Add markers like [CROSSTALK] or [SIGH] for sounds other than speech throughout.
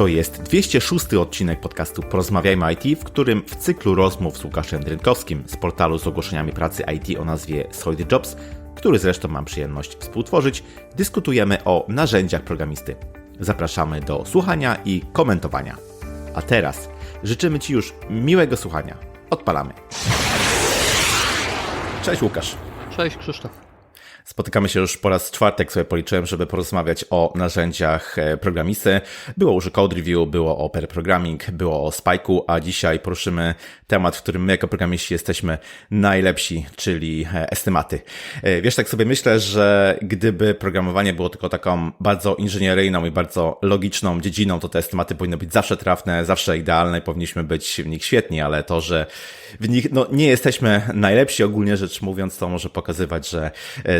To jest 206 odcinek podcastu Porozmawiajmy IT, w którym w cyklu rozmów z Łukaszem Drynkowskim z portalu z ogłoszeniami pracy IT o nazwie Solid Jobs, który zresztą mam przyjemność współtworzyć, dyskutujemy o narzędziach programisty. Zapraszamy do słuchania i komentowania. A teraz życzymy Ci już miłego słuchania. Odpalamy. Cześć Łukasz. Cześć Krzysztof. Spotykamy się już po raz czwartek, sobie policzyłem, żeby porozmawiać o narzędziach e, programisty. Było już o Code Review, było o pair programming, było o Spike'u, a dzisiaj poruszymy temat, w którym my jako programiści jesteśmy najlepsi, czyli e, estymaty. E, wiesz, tak sobie myślę, że gdyby programowanie było tylko taką bardzo inżynieryjną i bardzo logiczną dziedziną, to te estymaty powinny być zawsze trafne, zawsze idealne i powinniśmy być w nich świetni, ale to, że w nich no, nie jesteśmy najlepsi ogólnie rzecz mówiąc, to może pokazywać, że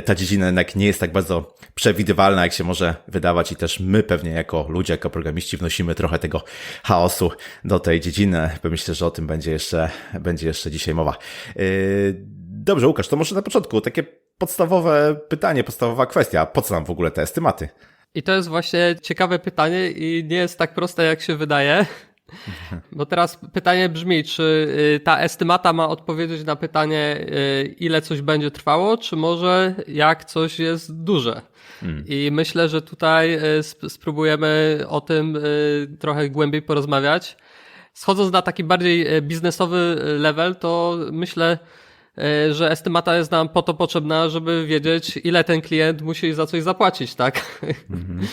ta dziedzina jednak nie jest tak bardzo przewidywalna, jak się może wydawać i też my pewnie jako ludzie, jako programiści wnosimy trochę tego chaosu do tej dziedziny. Myślę, że o tym będzie jeszcze, będzie jeszcze dzisiaj mowa. Yy, dobrze, Łukasz, to może na początku takie podstawowe pytanie, podstawowa kwestia. Po co nam w ogóle te estymaty? I to jest właśnie ciekawe pytanie i nie jest tak proste, jak się wydaje. [LAUGHS] Bo teraz pytanie brzmi, czy y, ta estymata ma odpowiedzieć na pytanie, y, ile coś będzie trwało, czy może jak coś jest duże? Hmm. I myślę, że tutaj y, spróbujemy o tym trochę głębiej porozmawiać. Schodząc na taki bardziej biznesowy level, to myślę, że estymata jest nam po to potrzebna, żeby wiedzieć, ile ten klient musi za coś zapłacić, tak? Mm -hmm,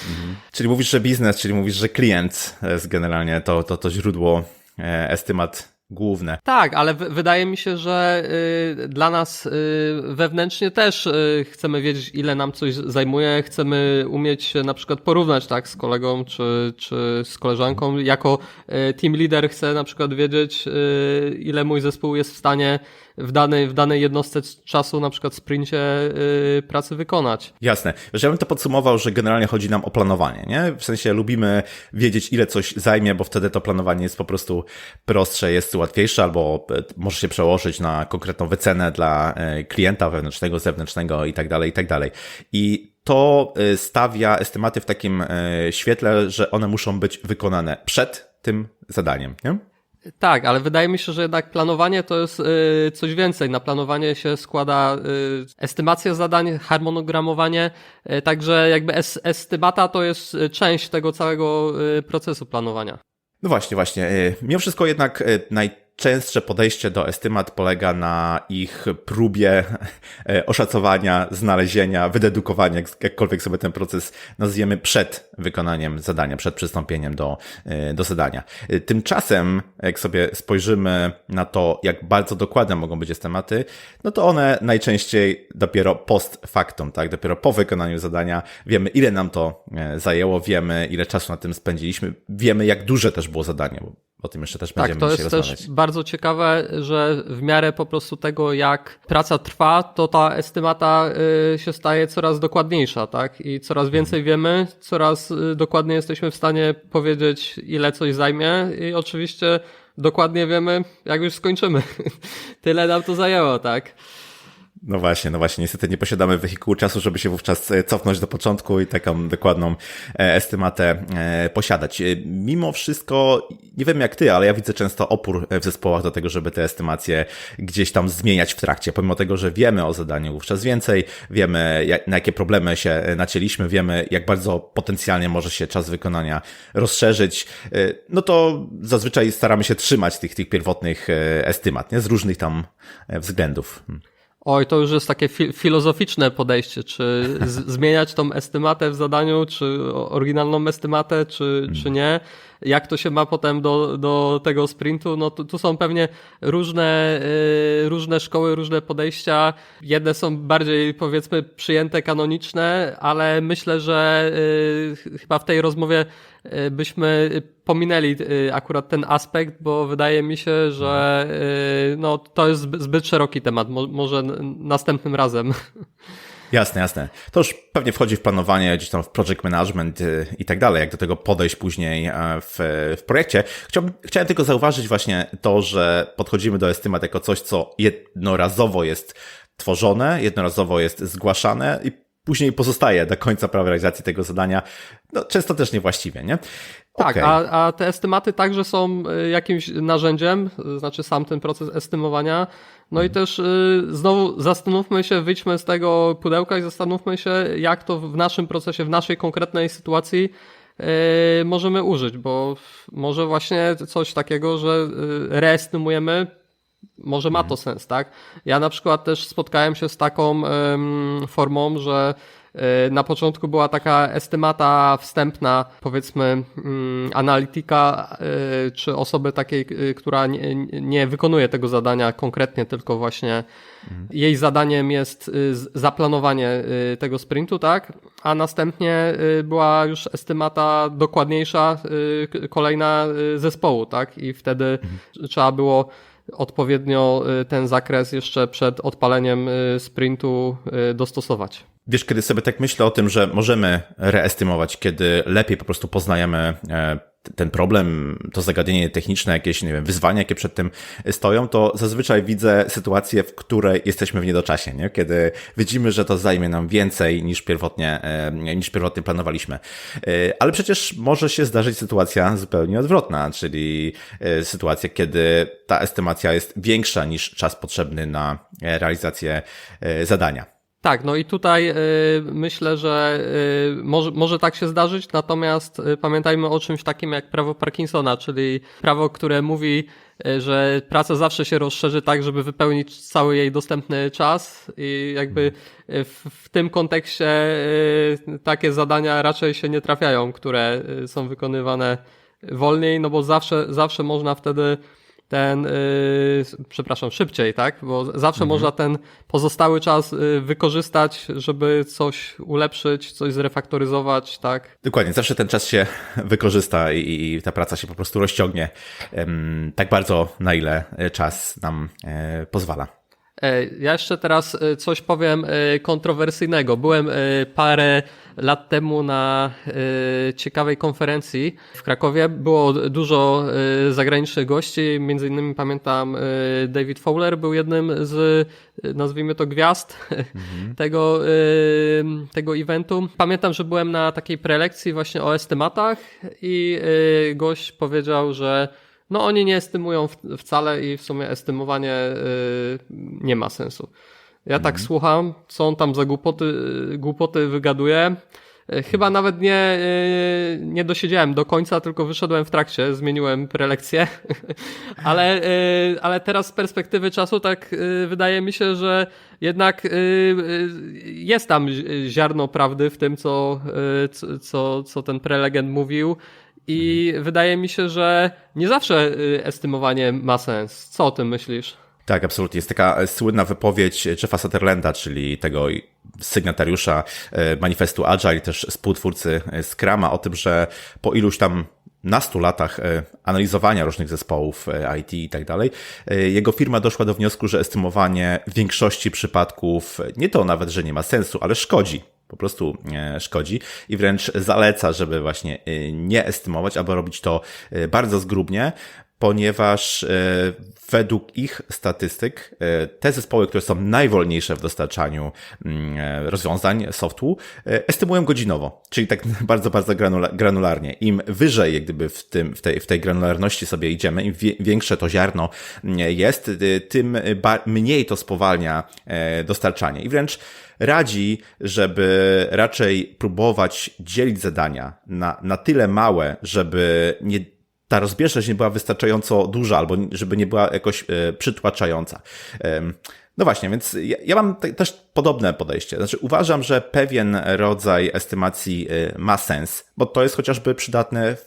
Czyli mówisz, że biznes, czyli mówisz, że klient jest generalnie to, to, to źródło e, estymat główne. Tak, ale wydaje mi się, że y, dla nas y, wewnętrznie też y, chcemy wiedzieć, ile nam coś zajmuje, chcemy umieć się na przykład porównać tak z kolegą czy, czy z koleżanką. Jako y, team leader chcę na przykład wiedzieć, y, ile mój zespół jest w stanie w danej, w danej jednostce czasu, na przykład sprincie yy, pracy wykonać. Jasne. Ja bym to podsumował, że generalnie chodzi nam o planowanie, nie? W sensie lubimy wiedzieć, ile coś zajmie, bo wtedy to planowanie jest po prostu prostsze, jest łatwiejsze, albo e, może się przełożyć na konkretną wycenę dla e, klienta wewnętrznego, zewnętrznego i tak dalej, i tak dalej. I to e, stawia estymaty w takim świetle, że one muszą być wykonane przed tym zadaniem, nie? Tak, ale wydaje mi się, że jednak planowanie to jest y, coś więcej. Na planowanie się składa y, estymacja zadań, harmonogramowanie, y, także jakby es, estymata to jest część tego całego procesu planowania. No właśnie, właśnie. Mimo wszystko jednak naj Częstsze podejście do estymat polega na ich próbie e, oszacowania, znalezienia, wydedukowania, jakkolwiek sobie ten proces nazwiemy, przed wykonaniem zadania, przed przystąpieniem do, e, do zadania. E, tymczasem, jak sobie spojrzymy na to, jak bardzo dokładne mogą być estymaty, no to one najczęściej dopiero post factum, tak? Dopiero po wykonaniu zadania wiemy, ile nam to zajęło, wiemy, ile czasu na tym spędziliśmy, wiemy, jak duże też było zadanie, o tym jeszcze też tak, będziemy rozmawiać. Tak, to jest też bardzo ciekawe, że w miarę po prostu tego, jak praca trwa, to ta estymata y, się staje coraz dokładniejsza, tak? I coraz mhm. więcej wiemy, coraz y, dokładniej jesteśmy w stanie powiedzieć, ile coś zajmie i oczywiście dokładnie wiemy, jak już skończymy. [LAUGHS] Tyle nam to zajęło, tak? No właśnie, no właśnie. Niestety nie posiadamy wehikułu czasu, żeby się wówczas e, cofnąć do początku i taką dokładną e, estymatę e, posiadać. Mimo wszystko, nie wiem jak ty, ale ja widzę często opór w zespołach do tego, żeby te estymacje gdzieś tam zmieniać w trakcie. Pomimo tego, że wiemy o zadaniu wówczas więcej, wiemy na jakie problemy się nacięliśmy, wiemy jak bardzo potencjalnie może się czas wykonania rozszerzyć, no to zazwyczaj staramy się trzymać tych, tych pierwotnych estymat, nie? Z różnych tam względów. Hmm. Oj, to już jest takie fi filozoficzne podejście, czy [LAUGHS] zmieniać tą estymatę w zadaniu, czy oryginalną estymatę, czy, czy nie jak to się ma potem do, do tego sprintu, no tu, tu są pewnie różne, yy, różne szkoły, różne podejścia. Jedne są bardziej powiedzmy przyjęte, kanoniczne, ale myślę, że yy, chyba w tej rozmowie byśmy pominęli yy, akurat ten aspekt, bo wydaje mi się, że yy, no, to jest zbyt szeroki temat. Mo może następnym razem. [LAUGHS] Jasne, jasne. To już pewnie wchodzi w planowanie, gdzieś tam w project management y, i tak dalej, jak do tego podejść później e, w, w projekcie. Chciałbym, chciałem tylko zauważyć właśnie to, że podchodzimy do estymat jako coś, co jednorazowo jest tworzone, jednorazowo jest zgłaszane i później pozostaje do końca prawa realizacji tego zadania. No, często też niewłaściwie, nie? Tak, Okej. a, a te estymaty także są y, jakimś narzędziem, y, znaczy sam ten proces estymowania. No i też y, znowu zastanówmy się, wyjdźmy z tego pudełka i zastanówmy się, jak to w naszym procesie, w naszej konkretnej sytuacji y, możemy użyć, bo może właśnie coś takiego, że reestymujemy może ma to sens, tak? Ja na przykład też spotkałem się z taką formą, że e, na początku była taka estymata wstępna, powiedzmy, mm, analityka, e, czy osoby takiej, e, która nie, nie wykonuje tego zadania konkretnie, tylko właśnie jej zadaniem jest zaplanowanie tego sprintu, tak? A następnie była już estymata dokładniejsza, kolejna zespołu, tak? I wtedy trzeba było odpowiednio y, ten zakres jeszcze przed odpaleniem y, sprintu y, dostosować. Wiesz, kiedy sobie tak myślę o tym, że możemy reestymować, kiedy lepiej po prostu poznajemy e, ten problem, to zagadnienie techniczne, jakieś, nie wiem, wyzwania, jakie przed tym stoją, to zazwyczaj widzę sytuację, w której jesteśmy w niedoczasie, nie? Kiedy widzimy, że to zajmie nam więcej niż pierwotnie, e, niż pierwotnie planowaliśmy. E, Ale przecież może się zdarzyć sytuacja zupełnie odwrotna, czyli e, sytuacja, kiedy ta estymacja jest większa niż czas potrzebny na realizację zadania. Tak, no i tutaj y, myślę, że y, może, może tak się zdarzyć, natomiast y, pamiętajmy o czymś takim jak prawo Parkinsona, czyli prawo, które mówi, że praca zawsze się rozszerzy tak, żeby wypełnić cały jej dostępny czas i jakby w, w tym kontekście takie zadania raczej się nie trafiają, które są wykonywane wolniej, no bo zawsze, zawsze można wtedy ten, yy, przepraszam, szybciej, tak? Bo zawsze można ten pozostały czas yy, wykorzystać, żeby coś ulepszyć, coś zrefaktoryzować, tak? Dokładnie, zawsze ten czas się [LAUGHS] wykorzysta i, i ta praca się po prostu rozciągnie tak bardzo, na ile e, czas nam e, pozwala. E, Ja jeszcze teraz coś powiem kontrowersyjnego. Byłem parę lat temu na e, ciekawej konferencji w Krakowie. Było dużo e, zagranicznych gości, między innymi pamiętam e, David Fowler był jednym z, nazwijmy to gwiazd [LAUGHS] tego, e, tego eventu. Pamiętam, że byłem na takiej prelekcji właśnie o estymatach i gość powiedział, że no oni nie estymują wcale i w sumie estymowanie y, nie ma sensu. Ja tak słucham, co on tam za głupoty, głupoty wygaduje. Y, Chyba nawet nie, y, nie dosiedziałem do końca, tylko wyszedłem w trakcie, zmieniłem prelekcję. [LAUGHS] ale, y, ale teraz z perspektywy czasu tak wydaje mi się, że jednak jest tam zi- ziarno prawdy w tym, co, co- co, ten prelegent mówił. I wydaje mi się, że nie zawsze estymowanie ma sens. Co o tym myślisz? Tak, absolutnie. Jest taka słynna wypowiedź Jeffa Sutherlanda, czyli tego sygnatariusza e, manifestu Agile, też współtwórcy e, Scrama, o tym, że po iluś tam nastu latach e, analizowania różnych zespołów IT i tak dalej, jego firma doszła do wniosku, że estymowanie w większości przypadków nie to nawet, że nie ma sensu, ale szkodzi. Po prostu szkodzi i wręcz zaleca, żeby właśnie nie estymować, albo robić to bardzo zgrubnie, ponieważ e, według ich statystyk e, te zespoły, które są najwolniejsze w dostarczaniu mm, e, rozwiązań, softu, estymują godzinowo, czyli tak [LAUGHS] bardzo, bardzo granula- granularnie. Im wyżej jak gdyby w, tym, w, tej, w tej granularności sobie idziemy, im większe to ziarno mm, jest, tym mniej to spowalnia dostarczanie. I wręcz radzi, żeby raczej próbować dzielić zadania na, na tyle małe, żeby nie ta rozbieżność nie była wystarczająco duża, albo żeby nie była jakoś e, przytłaczająca. No właśnie, więc ja, ja mam te, też podobne podejście. Znaczy, uważam, że pewien rodzaj estymacji e, ma sens, bo to jest chociażby przydatne w,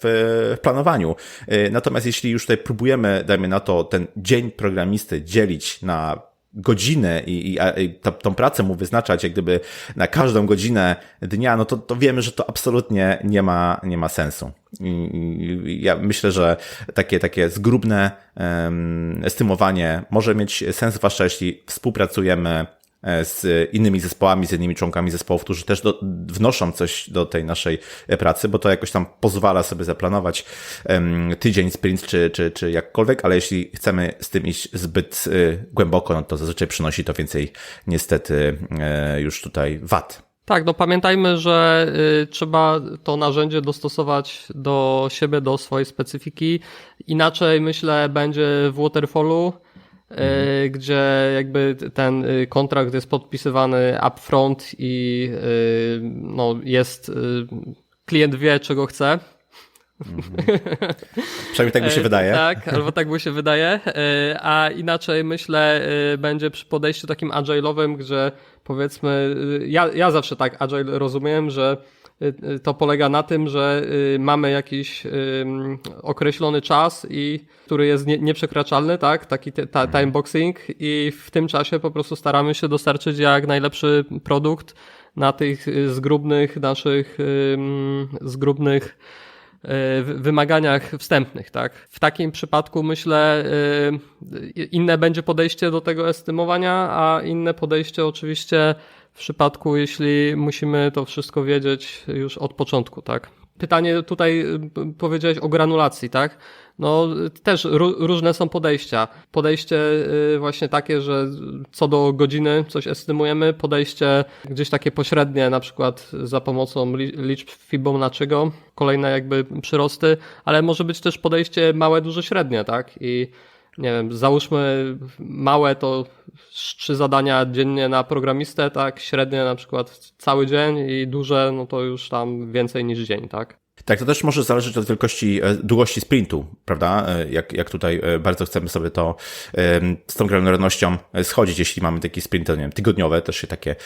w planowaniu. E, Natomiast jeśli już tutaj próbujemy, dajmy na to, ten dzień programisty dzielić na godziny i, i, i ta, tą pracę mu wyznaczać jak gdyby na każdą godzinę dnia, no to, to wiemy, że to absolutnie nie ma, nie ma sensu. I, ja myślę, że takie, takie zgrubne um, estymowanie może mieć sens, zwłaszcza jeśli współpracujemy z innymi zespołami, z innymi członkami zespołów, którzy też do, wnoszą coś do tej naszej e, pracy, bo to jakoś tam pozwala sobie zaplanować em, tydzień, sprint czy, czy, czy jakkolwiek, ale jeśli chcemy z tym iść zbyt e, głęboko, no to zazwyczaj przynosi to więcej niestety e, już tutaj wad. Tak, no pamiętajmy, że y, trzeba to narzędzie dostosować do siebie, do swojej specyfiki. Inaczej myślę będzie w Waterfallu, y, gdzie jakby ten y, kontrakt jest podpisywany upfront i y, no, jest y, klient wie, czego chce. Przynajmniej tak mi [LAUGHS] się E, wydaje. Tak, albo tak mi się wydaje. E, A inaczej myślę, e, będzie przy podejściu takim agile'owym, gdzie powiedzmy, e, ja, ja zawsze tak agile rozumiem, że e, to polega na tym, że e, mamy jakiś określony czas i który jest nie, nieprzekraczalny, tak? Taki ta, timeboxing i w tym czasie po prostu staramy się dostarczyć jak najlepszy produkt na tych e, zgrubnych naszych zgrubnych wy- wymaganiach wstępnych, tak? W takim przypadku myślę inne będzie podejście do tego estymowania, a inne podejście oczywiście przypadku, jeśli musimy to wszystko wiedzieć już od początku, tak? Pytanie tutaj y, powiedziałeś o granulacji, tak? No też ró- różne są podejścia. Podejście y, właśnie takie, że co do godziny coś estymujemy, podejście gdzieś takie pośrednie, na przykład za pomocą li- liczb Fibonacciego, kolejne jakby przyrosty, ale może być też podejście małe, duże, średnie, tak? I nie wiem, załóżmy małe to trzy zadania dziennie na programistę, tak? Średnie na przykład cały dzień i duże, no to już tam więcej niż dzień, tak? Tak, to też może zależeć od wielkości, e, długości sprintu, prawda? E, Jak, jak tutaj e, bardzo chcemy sobie to z tą granularnością schodzić, jeśli mamy takie sprinty, nie wiem, tygodniowe, też się takie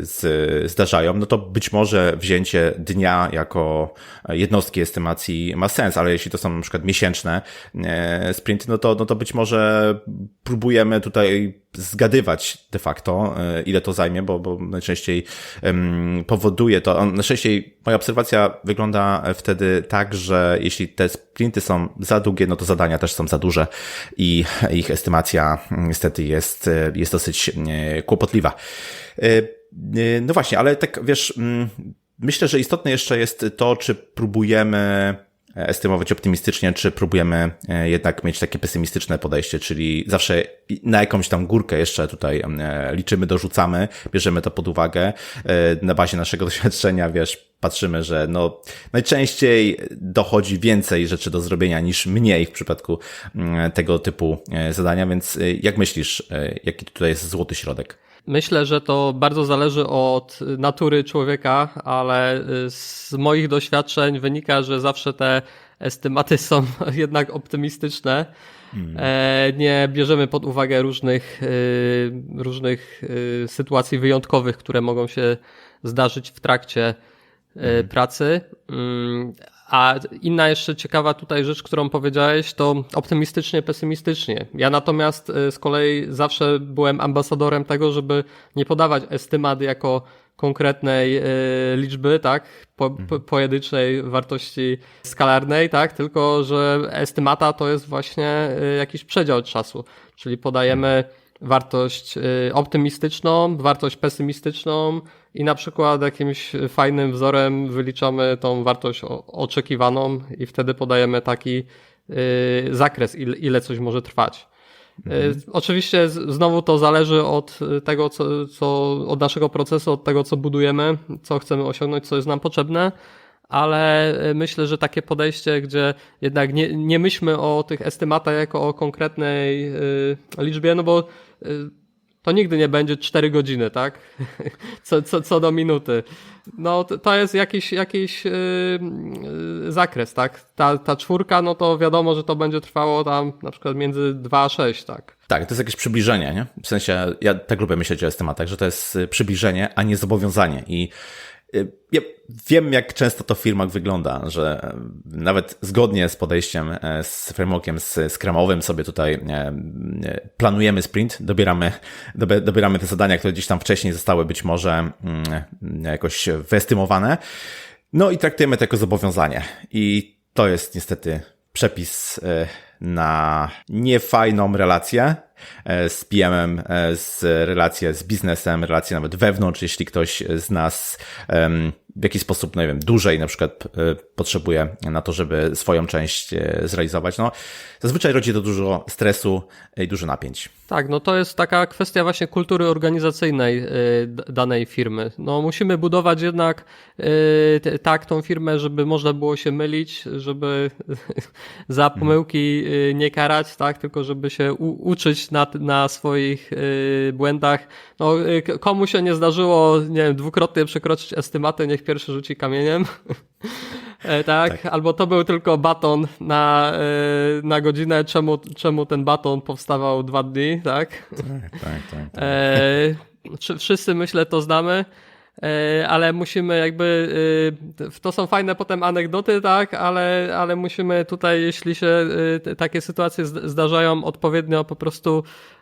z, zdarzają, no to być może wzięcie dnia jako jednostki estymacji ma sens, ale jeśli to są na przykład miesięczne sprinty, no to, no to być może próbujemy tutaj zgadywać de facto, e, ile to zajmie, bo, bo najczęściej powoduje to, on- najczęściej moja obserwacja wygląda wtedy tak, że jeśli te sprinty są za długie, no to zadania też są za duże i ich estymacja niestety jest, e, jest dosyć e, kłopotliwa. No właśnie, ale tak wiesz, myślę, że istotne jeszcze jest to, czy próbujemy estymować optymistycznie, czy próbujemy e, jednak mieć takie pesymistyczne podejście, czyli zawsze na jakąś tam górkę jeszcze tutaj e, liczymy, dorzucamy, bierzemy to pod uwagę. E, Na bazie naszego [LAUGHS] doświadczenia, wiesz, patrzymy, że no najczęściej dochodzi więcej rzeczy do zrobienia niż mniej w przypadku mm, tego typu e, zadania, więc e, jak myślisz, e, jaki tutaj jest złoty środek? Myślę, że to bardzo zależy od natury człowieka, ale y, z moich doświadczeń wynika, że zawsze te estymaty są [LAUGHS] jednak optymistyczne. E, Nie bierzemy pod uwagę różnych, y, różnych y, sytuacji wyjątkowych, które mogą się zdarzyć w trakcie y, pracy. A inna jeszcze ciekawa tutaj rzecz, którą powiedziałeś, to optymistycznie, pesymistycznie. Ja natomiast y, z kolei zawsze byłem ambasadorem tego, żeby nie podawać estymat jako konkretnej y, liczby, tak, po, po, pojedynczej wartości skalarnej, tak, tylko że estymata to jest właśnie y, jakiś przedział czasu, czyli podajemy wartość y, optymistyczną, wartość pesymistyczną i na przykład jakimś fajnym wzorem wyliczamy tą wartość oczekiwaną i wtedy podajemy taki y, zakres, ile, coś może trwać. Y, Oczywiście znowu to zależy od tego, co, co, od naszego procesu, od tego, co budujemy, co chcemy osiągnąć, co jest nam potrzebne, ale myślę, że takie podejście, gdzie jednak nie, nie myślmy o tych estymatach jako o konkretnej liczbie, no bo to nigdy nie będzie 4 godziny, tak? [LAUGHS] Co, co, co do minuty. No to, jest jakiś, jakiś yy, yy, zakres, tak? Ta, ta czwórka, no to wiadomo, że to będzie trwało tam na przykład między 2 a 6, tak? Tak, to jest jakieś przybliżenie, nie? W sensie, ja tak lubię myśleć o estymatach, że to jest y, przybliżenie, a nie zobowiązanie. I y, ja wiem, jak często to w firmach wygląda, że y, nawet zgodnie z podejściem, e, z frameworkiem z Scrumowym sobie tutaj planujemy sprint, dobieramy, dobieramy te zadania, które gdzieś tam wcześniej zostały być może mm, jakoś wyestymowane. No i traktujemy to jako zobowiązanie. I to jest niestety przepis na niefajną relację. E, z PM-em, e, z relacje z biznesem, relacje nawet wewnątrz, jeśli ktoś z nas w jakiś sposób, no nie wiem, dłużej na przykład e, potrzebuje na to, żeby swoją część zrealizować. No, zazwyczaj rodzi to dużo stresu i dużo napięć. Tak, no to jest taka kwestia właśnie kultury organizacyjnej y, danej firmy. No musimy budować jednak y, tak tą firmę, żeby można było się mylić, żeby [LAUGHS] za pomyłki y, nie karać, tak, tylko żeby się uczyć na, na swoich błędach. No komu się nie zdarzyło, nie wiem, dwukrotnie przekroczyć estymatę, niech pierwszy rzuci kamieniem. [LAUGHS] E, tak? albo to był tylko baton na, e, na godzinę, czemu, czemu ten baton powstawał dwa dni, tak? Tak, tak, tak. E, wszy- wszyscy myślę to znamy, e, ale musimy jakby, e, to są fajne potem anegdoty, tak, ale, ale musimy tutaj, jeśli się e, takie sytuacje zd- zdarzają, odpowiednio po prostu e,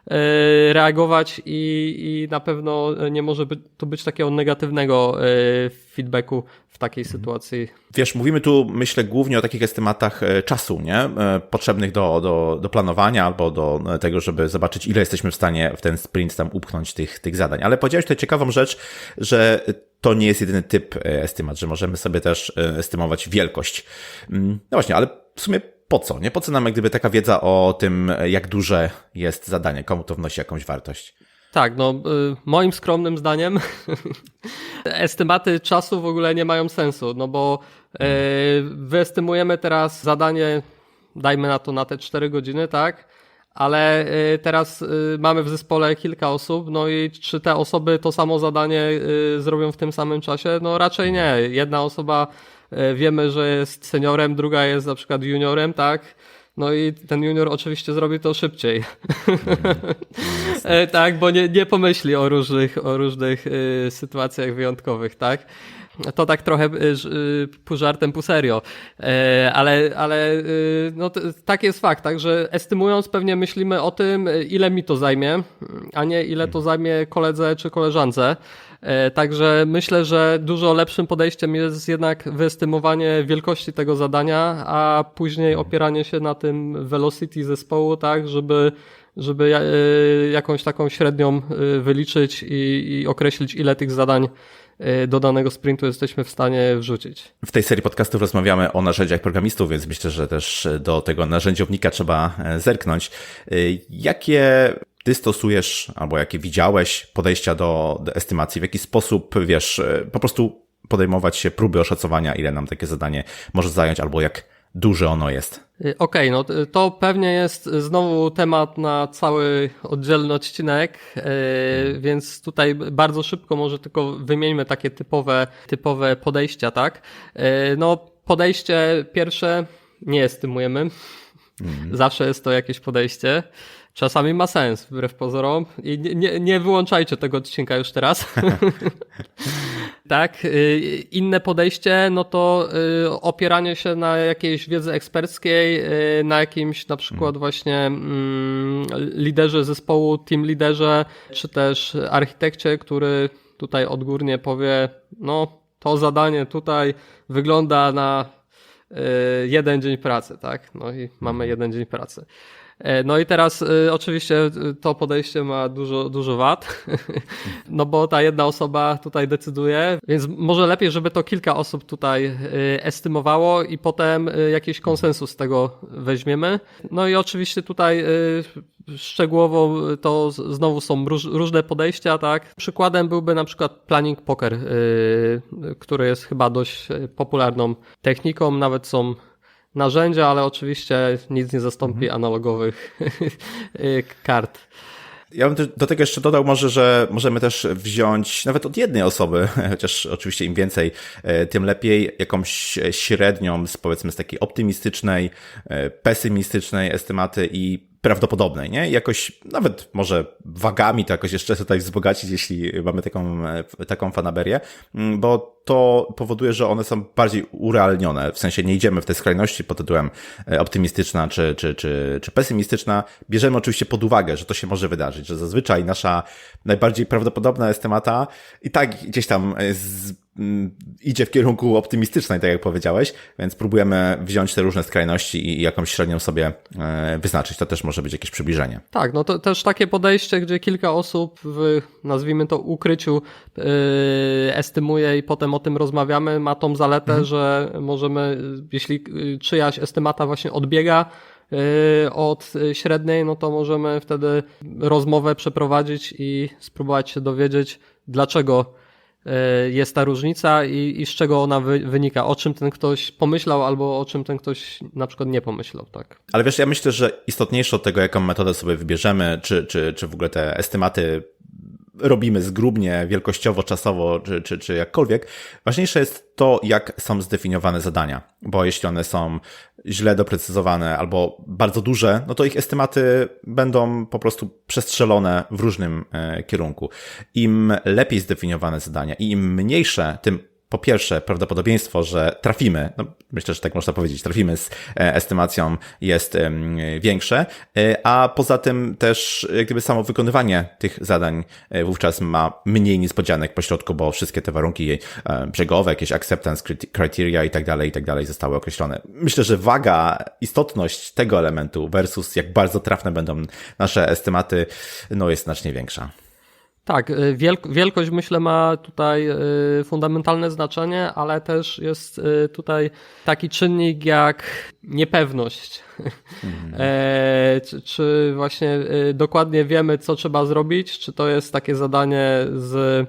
reagować i, i na pewno nie może być, tu być takiego negatywnego e, feedbacku w takiej sytuacji. Wiesz, mówimy tu, myślę, głównie o takich estymatach e, czasu, nie? E, Potrzebnych do, do, do planowania albo do e, tego, żeby zobaczyć, ile jesteśmy w stanie w ten sprint tam upchnąć tych, tych zadań. Ale powiedziałeś tutaj ciekawą rzecz, że to nie jest jedyny typ e, estymat, że możemy sobie też e, estymować wielkość. Mm, No właśnie, ale w sumie po co, nie? Po co nam jak gdyby taka wiedza o tym, jak duże jest zadanie, komu to wnosi jakąś wartość? Tak, no y, moim skromnym zdaniem [LAUGHS] estymaty czasu w ogóle nie mają sensu, no bo y, wyestymujemy teraz zadanie, dajmy na to na te 4 godziny, tak? Ale y, teraz mamy w zespole kilka osób, no i czy te osoby to samo zadanie zrobią w tym samym czasie? No raczej nie. Jedna osoba wiemy, że jest seniorem, druga jest na przykład juniorem, tak? No i ten junior oczywiście zrobi to szybciej. [LAUGHS] E, tak, bo nie, nie pomyśli o różnych, o różnych y, sytuacjach wyjątkowych, tak? To tak trochę y, pół żartem, pół serio. E, ale ale no, tak jest fakt, tak, że estymując pewnie myślimy o tym, ile mi to zajmie, a nie ile to zajmie koledze czy koleżance. E, Także myślę, że dużo lepszym podejściem jest jednak wyestymowanie wielkości tego zadania, a później opieranie się na tym velocity zespołu, tak, żeby żeby y, jakąś taką średnią y, wyliczyć i, i określić, ile tych zadań do danego sprintu jesteśmy w stanie wrzucić. W tej serii podcastów rozmawiamy o narzędziach programistów, więc myślę, że też do tego narzędziownika trzeba e, zerknąć. E, Jakie ty stosujesz, albo jakie widziałeś podejścia do, do estymacji? W jaki sposób, wiesz, e, po prostu podejmować się próby oszacowania, ile nam takie zadanie może zająć, albo jak duże ono jest? Y, Okej, no t- to pewnie jest znowu temat na cały oddzielny odcinek, y, więc tutaj bardzo szybko może tylko wymieńmy takie typowe, typowe podejścia, tak? Y, No podejście pierwsze nie estymujemy. Zawsze jest to jakieś podejście. Czasami ma sens, wbrew pozorom. I nie, nie, nie wyłączajcie tego odcinka już teraz. [LAUGHS] tak. y, Inne podejście, no to y, opieranie się na jakiejś wiedzy eksperckiej, y, na jakimś na przykład właśnie mm, liderze zespołu, team liderze, czy też architekcie, który tutaj odgórnie powie, no to zadanie tutaj wygląda na jeden dzień pracy, tak? No i mamy jeden dzień pracy. E, No i teraz y, oczywiście y, to podejście ma dużo, dużo wad, [LAUGHS] no bo ta jedna osoba tutaj decyduje, więc może lepiej, żeby to kilka osób tutaj estymowało i potem jakiś konsensus z tego weźmiemy. No i oczywiście tutaj szczegółowo to znowu są róż, różne podejścia, tak? Przykładem byłby na przykład planning poker, który jest chyba dość popularną techniką, nawet są narzędzia, ale oczywiście nic nie zastąpi analogowych [LAUGHS] y, kart. Ja bym do tego jeszcze dodał może, że możemy też wziąć nawet od jednej osoby, [LAUGHS] chociaż oczywiście im więcej, e, tym lepiej, jakąś średnią z powiedzmy z takiej optymistycznej, e, pesymistycznej estymaty i prawdopodobnej, nie? Jakoś nawet może wagami to jakoś jeszcze tutaj wzbogacić, jeśli mamy taką, taką fanaberię, mm, bo to powoduje, że one są bardziej urealnione, w sensie nie idziemy w te skrajności pod tytułem e, optymistyczna czy, czy, czy, czy pesymistyczna. Bierzemy oczywiście pod uwagę, że to się może wydarzyć, że zazwyczaj nasza najbardziej prawdopodobna estymata i tak gdzieś tam z, idzie w kierunku optymistycznej, tak jak powiedziałeś, więc próbujemy wziąć te różne skrajności i jakąś średnią sobie e, wyznaczyć. To też może być jakieś przybliżenie. Tak, no to też takie podejście, gdzie kilka osób w, nazwijmy to, ukryciu yy, estymuje i potem o tym rozmawiamy, ma tą zaletę, mhm. że możemy, jeśli czyjaś estymata właśnie odbiega, od średniej, no to możemy wtedy rozmowę przeprowadzić i spróbować się dowiedzieć, dlaczego jest ta różnica i, i z czego ona wy, wynika, o czym ten ktoś pomyślał albo o czym ten ktoś na przykład nie pomyślał, tak. Ale wiesz, ja myślę, że istotniejsze od tego, jaką metodę sobie wybierzemy, czy, czy, czy w ogóle te estymaty robimy zgrubnie, wielkościowo, czasowo, czy, czy, czy jakkolwiek. Ważniejsze jest to, jak są zdefiniowane zadania, bo jeśli one są źle doprecyzowane albo bardzo duże, no to ich estymaty będą po prostu przestrzelone w różnym e, kierunku. Im lepiej zdefiniowane zadania i im mniejsze, tym po pierwsze, prawdopodobieństwo, że trafimy, no myślę, że tak można powiedzieć, trafimy z e, estymacją jest większe, e, a poza tym też jak gdyby samo wykonywanie tych zadań e, wówczas ma mniej niespodzianek po środku, bo wszystkie te warunki brzegowe, jakieś acceptance criteria i tak dalej, i tak dalej zostały określone. Myślę, że waga, istotność tego elementu versus jak bardzo trafne będą nasze estymaty, no jest znacznie większa. Tak, y, wielkość myślę ma tutaj y, fundamentalne znaczenie, ale też jest y, tutaj taki czynnik jak niepewność. [LAUGHS] E, czy, czy, właśnie dokładnie wiemy, co trzeba zrobić, czy to jest takie zadanie z,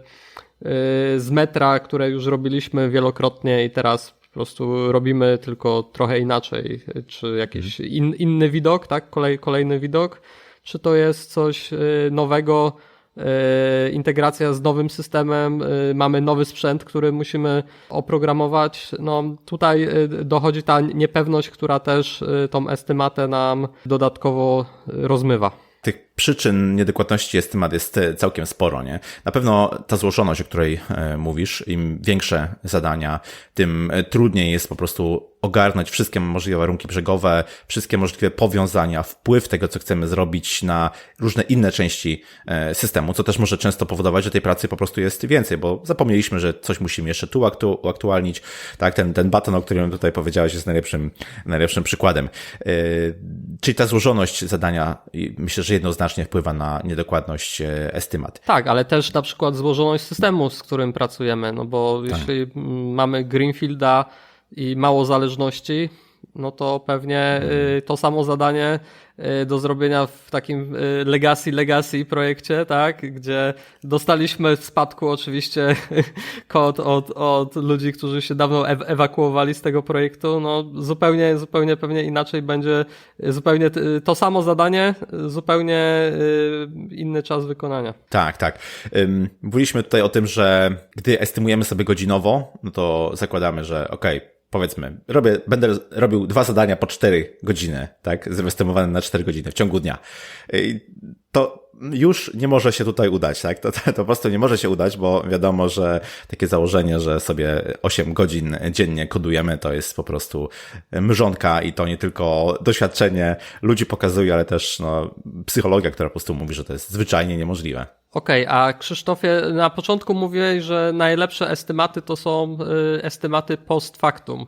z metra, które już robiliśmy wielokrotnie i teraz po prostu robimy tylko trochę inaczej, czy jakiś mhm. in, inny widok, tak, Kolej, kolejny widok, czy to jest coś nowego, integracja z nowym systemem, e, mamy nowy sprzęt, który musimy oprogramować. No, tutaj e, dochodzi ta niepewność, która też tą estymatę nam dodatkowo rozmywa tych przyczyn niedokładności estymat jest całkiem sporo, nie? Na pewno ta złożoność, o której mówisz, im większe zadania, tym trudniej jest po prostu ogarnąć wszystkie możliwe warunki brzegowe, wszystkie możliwe powiązania, wpływ tego, co chcemy zrobić na różne inne części e, systemu, co też może często powodować, że tej pracy po prostu jest więcej, bo zapomnieliśmy, że coś musimy jeszcze tu aktu uaktualnić. Tak, ten, ten baton, o którym tutaj powiedziałeś, jest najlepszym, najlepszym przykładem. E, czyli ta złożoność zadania, myślę, że jednoznacznie wpływa na niedokładność e, estymat. Tak, ale też na przykład złożoność systemu, z którym pracujemy, no bo tak. jeśli mamy Greenfielda, i mało zależności, no to pewnie y, to samo zadanie do zrobienia w takim y, legacy legacy projekcie, tak, gdzie dostaliśmy w spadku oczywiście [LAUGHS] kod od, od ludzi, którzy się dawno ewakuowali z tego projektu, no zupełnie, zupełnie pewnie inaczej będzie, zupełnie to samo zadanie, zupełnie inny czas wykonania. Tak, tak. Mówiliśmy tutaj o tym, że gdy estymujemy sobie godzinowo, no to zakładamy, że okej, okay, powiedzmy, robię, będę robił dwa zadania po cztery godziny, tak, zestymowane na cztery godziny w ciągu dnia. To już nie może się tutaj udać, tak? To, to, to po prostu nie może się udać, bo wiadomo, że takie założenie, że sobie 8 godzin dziennie kodujemy, to jest po prostu mrzonka i to nie tylko doświadczenie ludzi pokazuje, ale też no, psychologia, która po prostu mówi, że to jest zwyczajnie niemożliwe. Okej, okay, a Krzysztofie, na początku mówiłeś, że najlepsze estymaty to są y, estymaty post factum.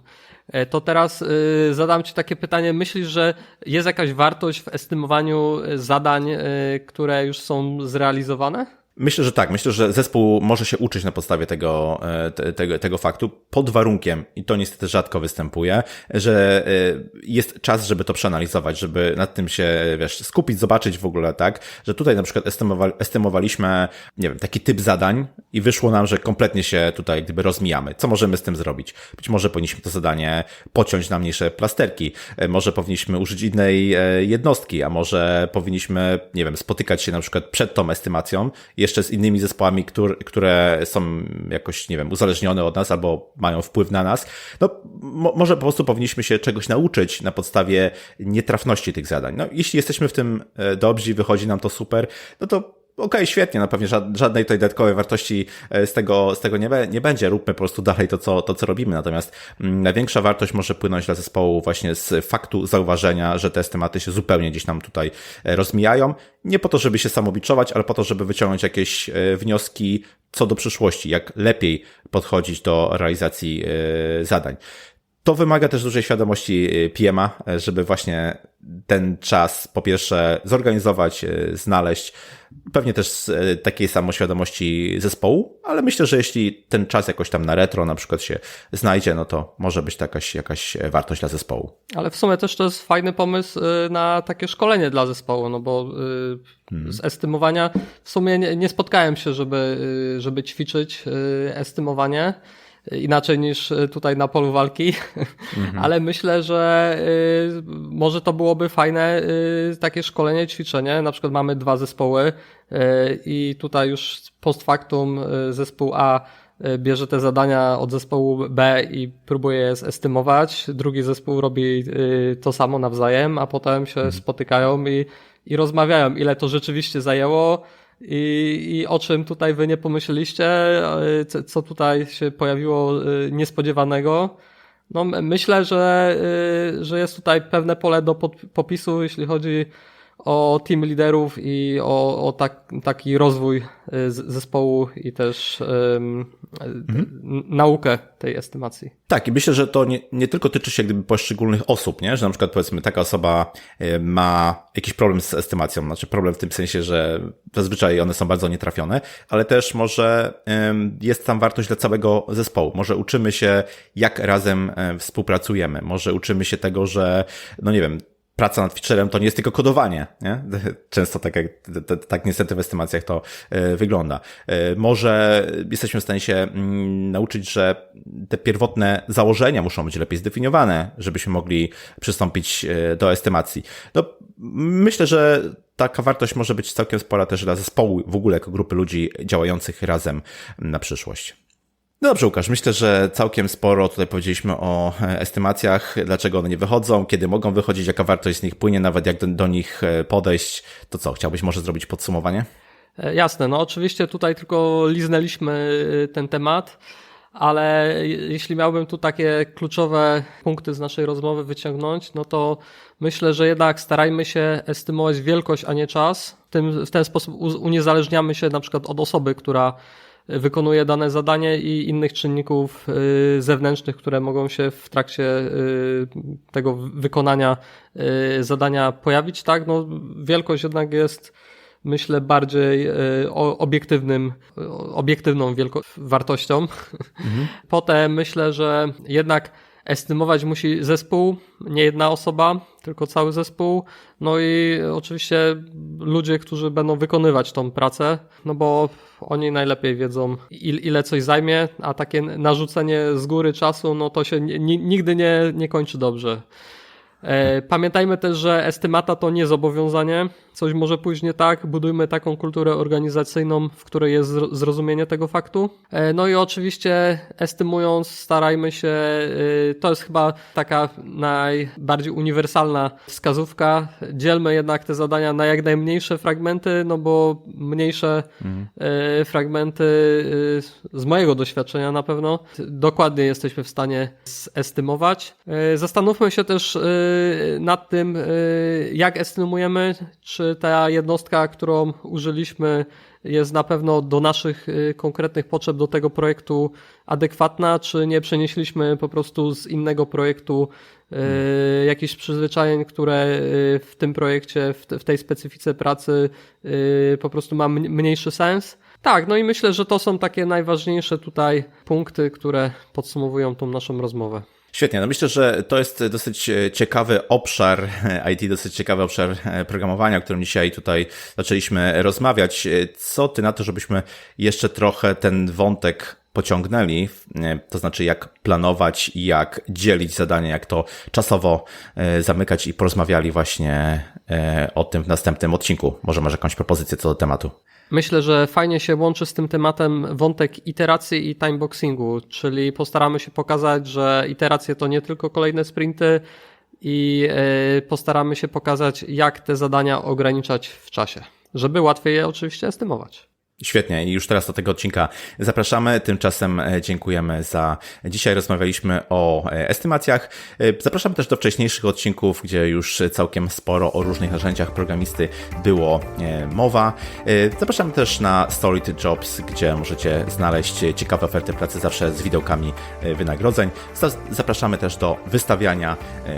E, to teraz y, zadam Ci takie pytanie. Myślisz, że jest jakaś wartość w estymowaniu zadań, y, które już są zrealizowane? Myślę, że tak. Myślę, że zespół może się uczyć na podstawie tego, e, te, tego, tego faktu pod warunkiem, i to niestety rzadko występuje, że e, jest czas, żeby to przeanalizować, żeby nad tym się, wiesz, skupić, zobaczyć w ogóle, tak, że tutaj na przykład estymowali, estymowaliśmy, nie wiem, taki typ zadań i wyszło nam, że kompletnie się tutaj gdyby rozmijamy. Co możemy z tym zrobić? Być może powinniśmy to zadanie pociąć na mniejsze plasterki, e, może powinniśmy użyć innej jednostki, a może powinniśmy, nie wiem, spotykać się na przykład przed tą estymacją jeszcze z innymi zespołami, które, które są jakoś, nie wiem, uzależnione od nas albo mają wpływ na nas, no mo może po prostu powinniśmy się czegoś nauczyć na podstawie nietrafności tych zadań. No, jeśli jesteśmy w tym e, dobrzy wychodzi nam to super, no to okej, świetnie, no pewnie żadnej tej dodatkowej wartości e, z tego, z tego nie, nie będzie. Róbmy po prostu dalej to co, to, co robimy. Natomiast mm, największa wartość może płynąć dla zespołu właśnie z faktu zauważenia, że te tematy się zupełnie gdzieś nam tutaj e, rozmijają. Nie po to, żeby się samobiczować, ale po to, żeby wyciągnąć jakieś e, wnioski co do przyszłości, jak lepiej podchodzić do realizacji zadań. To wymaga też dużej świadomości PMA, żeby właśnie ten czas po pierwsze zorganizować, znaleźć, Pewnie też z e, takiej samoświadomości zespołu, ale myślę, że jeśli ten czas jakoś tam na retro na przykład się znajdzie, no to może być to jakaś, jakaś e, wartość dla zespołu. Ale w sumie też to jest fajny pomysł na takie szkolenie dla zespołu, no bo hmm. z estymowania w sumie nie, nie spotkałem się, żeby, żeby ćwiczyć estymowanie inaczej niż tutaj na polu walki, mhm. [LAUGHS] ale myślę, że y, może to byłoby fajne y, takie szkolenie, ćwiczenie. Na przykład mamy dwa zespoły i tutaj już post factum zespół A bierze te zadania od zespołu B i próbuje je zestymować. Drugi zespół robi to samo nawzajem, a potem się mhm. spotykają i, i rozmawiają, ile to rzeczywiście zajęło, i, I o czym tutaj wy nie pomyśleliście, co tutaj się pojawiło y, niespodziewanego. No, myślę, że, y, że jest tutaj pewne pole do popisu, jeśli chodzi o team liderów i o, o tak, taki rozwój y, zespołu i też um, mhm. naukę tej estymacji. Tak, i myślę, że to nie, nie tylko tyczy się gdyby poszczególnych osób, nie? że na przykład powiedzmy taka osoba y, ma jakiś problem z estymacją, znaczy problem w tym sensie, że zazwyczaj one są bardzo nietrafione, ale też może jest tam wartość dla całego zespołu. Może uczymy się, jak razem współpracujemy, może uczymy się tego, że, no nie wiem, praca nad featurem to nie jest tylko kodowanie, nie? Często tak, jak, tak niestety w estymacjach to e, wygląda. E, może jesteśmy w stanie się mm, nauczyć, że te pierwotne założenia muszą być lepiej zdefiniowane, żebyśmy mogli przystąpić e, do estymacji. No, myślę, że taka wartość może być całkiem spora też dla zespołu, w ogóle jako grupy ludzi działających razem na przyszłość. No dobrze, Łukasz, myślę, że całkiem sporo tutaj powiedzieliśmy o e, estymacjach, dlaczego one nie wychodzą, kiedy mogą wychodzić, jaka wartość z nich płynie, nawet jak do, do nich e, podejść. To co, chciałbyś może zrobić podsumowanie? E, jasne, no oczywiście tutaj tylko liznęliśmy ten temat, ale jeśli miałbym tu takie kluczowe punkty z naszej rozmowy wyciągnąć, no to myślę, że jednak starajmy się estymować wielkość, a nie czas. W, tym, w ten sposób uniezależniamy się na przykład od osoby, która wykonuje dane zadanie i innych czynników y, zewnętrznych, które mogą się w trakcie y, tego wykonania y, zadania pojawić, tak? No, wielkość jednak jest myślę bardziej obiektywnym, obiektywną wielko- wartością. Mhm. [LAUGHS] Potem myślę, że jednak estymować musi zespół, nie jedna osoba, tylko cały zespół. No i oczywiście ludzie, którzy będą wykonywać tą pracę, no bo oni najlepiej wiedzą, ile coś zajmie, a takie narzucenie z góry czasu, no to się nigdy nie, nie kończy dobrze. E, pamiętajmy też, że estymata to nie zobowiązanie. Coś może pójść nie tak. Budujmy taką kulturę organizacyjną, w której jest zrozumienie tego faktu. E, no i oczywiście estymując, starajmy się, e, to jest chyba taka najbardziej uniwersalna wskazówka. Dzielmy jednak te zadania na jak najmniejsze fragmenty, no bo mniejsze mhm. fragmenty z mojego doświadczenia na pewno dokładnie jesteśmy w stanie zestymować. Zastanówmy się też nad tym, y, jak estymujemy, czy ta jednostka, którą użyliśmy, jest na pewno do naszych y, konkretnych potrzeb do tego projektu adekwatna, czy nie przenieśliśmy po prostu z innego projektu hmm. jakichś przyzwyczajeń, które w tym projekcie, w tej specyfice pracy po prostu ma mniejszy sens. Tak, no i myślę, że to są takie najważniejsze tutaj punkty, które podsumowują tą naszą rozmowę. Świetnie, no myślę, że to jest dosyć e, ciekawy obszar e, IT, dosyć ciekawy obszar e, programowania, o którym dzisiaj tutaj zaczęliśmy rozmawiać. Co ty na to, żebyśmy jeszcze trochę ten wątek pociągnęli, to znaczy jak planować, jak dzielić zadania, jak to czasowo zamykać i porozmawiali właśnie o tym w następnym odcinku. Może masz jakąś propozycję co do tematu? Myślę, że fajnie się łączy z tym tematem wątek iteracji i timeboxingu, czyli postaramy się pokazać, że iteracje to nie tylko kolejne sprinty i e, postaramy się pokazać, jak te zadania ograniczać w czasie. żeby łatwiej je oczywiście estymować. Świetnie i już teraz do tego odcinka zapraszamy. Tymczasem e, dziękujemy za dzisiaj. Rozmawialiśmy o e, estymacjach. E, Zapraszamy też do wcześniejszych odcinków, gdzie już całkiem sporo o różnych narzędziach programisty było mowa. Zapraszamy też na Story Jobs, gdzie możecie znaleźć ciekawe oferty pracy zawsze z widełkami wynagrodzeń. Za- Zapraszamy też do wystawiania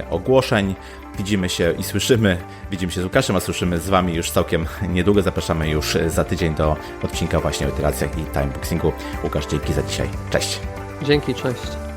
ogłoszeń. Widzimy się i słyszymy. Widzimy się z Łukaszem, a słyszymy z Wami już całkiem niedługo. Zapraszamy już za tydzień do odcinka właśnie o iteracjach i timeboxingu. Łukasz, dzięki za dzisiaj. Cześć. Dzięki, cześć.